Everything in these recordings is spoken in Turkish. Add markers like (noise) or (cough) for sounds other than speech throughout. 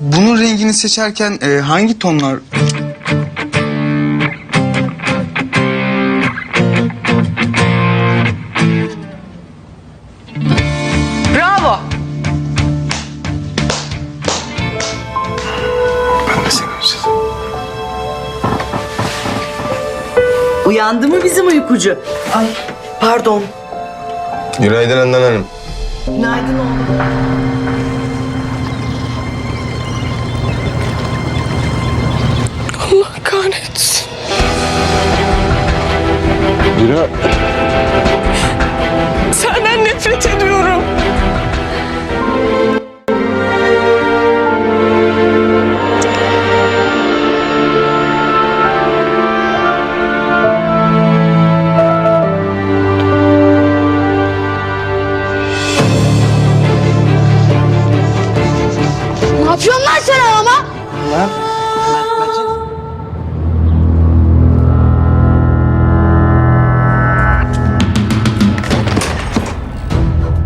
Bunun rengini seçerken e, hangi tonlar... Bravo. Ben de seni özledim. Uyandı mı bizim uykucu? Ay pardon. Günaydın Handan Hanım. Günaydın oğlum. Mira. Senden nefret ediyorum. Ne yapıyorsun lan sen ama?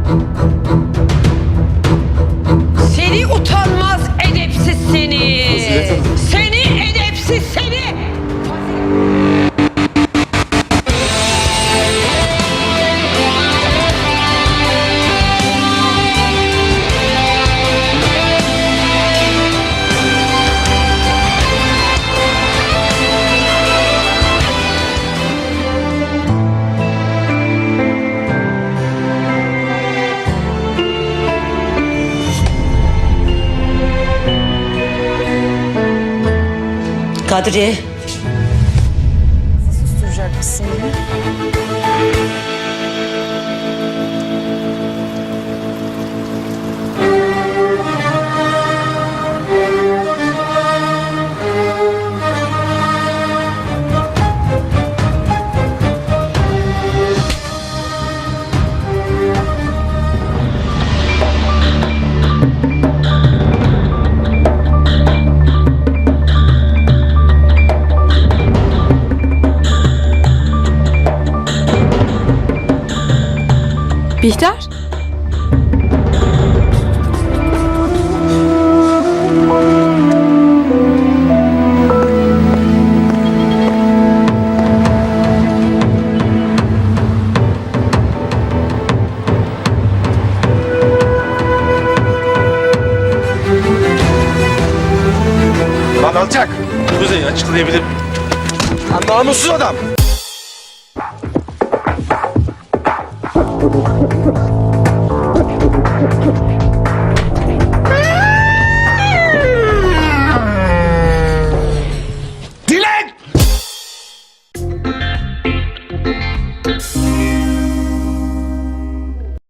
Seni Kadri. Bihter? Lan alçak. Kuzey açıklayabilir. Lan namussuz adam. Thank (laughs) you.